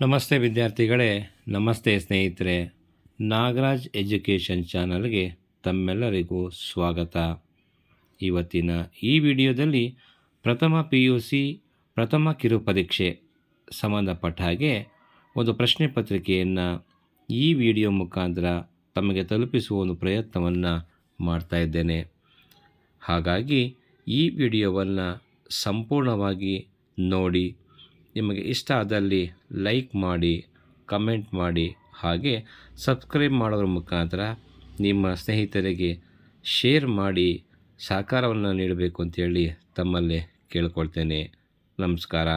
ನಮಸ್ತೆ ವಿದ್ಯಾರ್ಥಿಗಳೇ, ನಮಸ್ತೆ ಸ್ನೇಹಿತರೆ. ನಾಗರಾಜ್ ಎಜುಕೇಷನ್ ಚಾನಲ್ಗೆ ತಮ್ಮೆಲ್ಲರಿಗೂ ಸ್ವಾಗತ. ಇವತ್ತಿನ ಈ ವಿಡಿಯೋದಲ್ಲಿ ಪ್ರಥಮ ಪಿ ಯು ಸಿ, ಪ್ರಥಮ ಕಿರು ಪರೀಕ್ಷೆ ಸಂಬಂಧಪಟ್ಟ ಹಾಗೆ ಒಂದು ಪ್ರಶ್ನೆ ಪತ್ರಿಕೆಯನ್ನು ಈ ವಿಡಿಯೋ ಮುಖಾಂತರ ತಮಗೆ ತಲುಪಿಸುವ ಒಂದು ಪ್ರಯತ್ನವನ್ನು ಮಾಡ್ತಾ ಇದ್ದೇನೆ. ಹಾಗಾಗಿ ಈ ವಿಡಿಯೋವನ್ನು ಸಂಪೂರ್ಣವಾಗಿ ನೋಡಿ ನಿಮಗೆ ಇಷ್ಟ ಆದಲ್ಲಿ ಲೈಕ್ ಮಾಡಿ, ಕಮೆಂಟ್ ಮಾಡಿ, ಹಾಗೆ ಸಬ್ಸ್ಕ್ರೈಬ್ ಮಾಡೋದ್ರ ಮುಖಾಂತರ ನಿಮ್ಮ ಸ್ನೇಹಿತರಿಗೆ ಶೇರ್ ಮಾಡಿ ಸಹಕಾರವನ್ನು ನೀಡಬೇಕು ಅಂತೇಳಿ ತಮ್ಮಲ್ಲಿ ಕೇಳ್ಕೊಳ್ತೇನೆ. ನಮಸ್ಕಾರ.